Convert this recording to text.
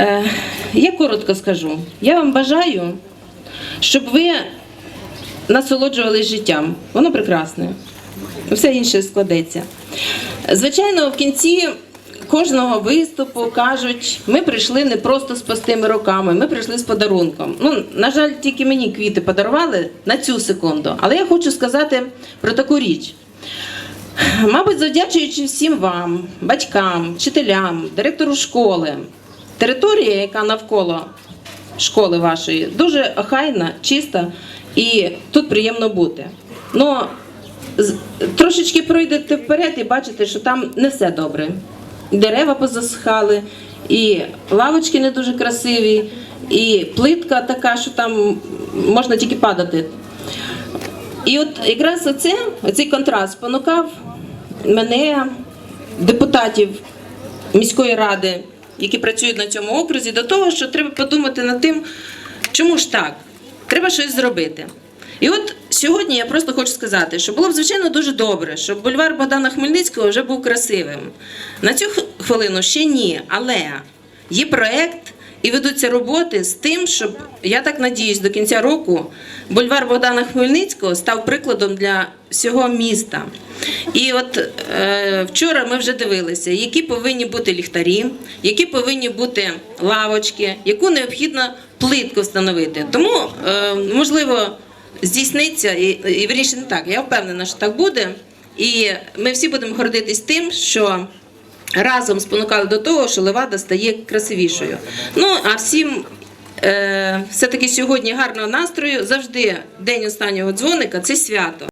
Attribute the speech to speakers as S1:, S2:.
S1: Е, я коротко скажу. Я вам бажаю, щоб ви насолоджувалися життям. Воно прекрасне. Все інше складеться. Звичайно, в кінці кожного виступу кажуть, ми прийшли не просто з пустими руками, ми прийшли з подарунком. Ну, на жаль, тільки мені квіти подарували на цю секунду. Але я хочу сказати про таку річ. Мабуть, завдячуючи всім вам, батькам, вчителям, директору школи, територія, яка навколо школи вашої, дуже охайна, чиста і тут приємно бути. Ну, трошечки пройдете вперед і бачите, що там не все добре. Дерева позасихали, і лавочки не дуже красиві, і плитка така, що там можна тільки падати. І от якраз оце, оцей контраст спонукав мене, депутатів міської ради, які працюють на цьому окрузі, до того, що треба подумати над тим, чому ж так? Треба щось зробити. І от сьогодні я просто хочу сказати, що було б звичайно дуже добре, щоб бульвар Богдана Хмельницького вже був красивим. На цю хвилину ще ні, але є проект і ведуться роботи з тим, щоб я так надіюсь, до кінця року бульвар Богдана Хмельницького став прикладом для всього міста. І от е, вчора ми вже дивилися, які повинні бути ліхтарі, які повинні бути лавочки, яку необхідно плитку встановити. Тому е, можливо здійсниться і, і вірніше не так. Я впевнена, що так буде. І ми всі будемо гордитись тим, що разом спонукали до того, що левада стає красивішою. Ну а всім. Е, все-таки сьогодні гарного настрою завжди день останнього дзвоника це свято.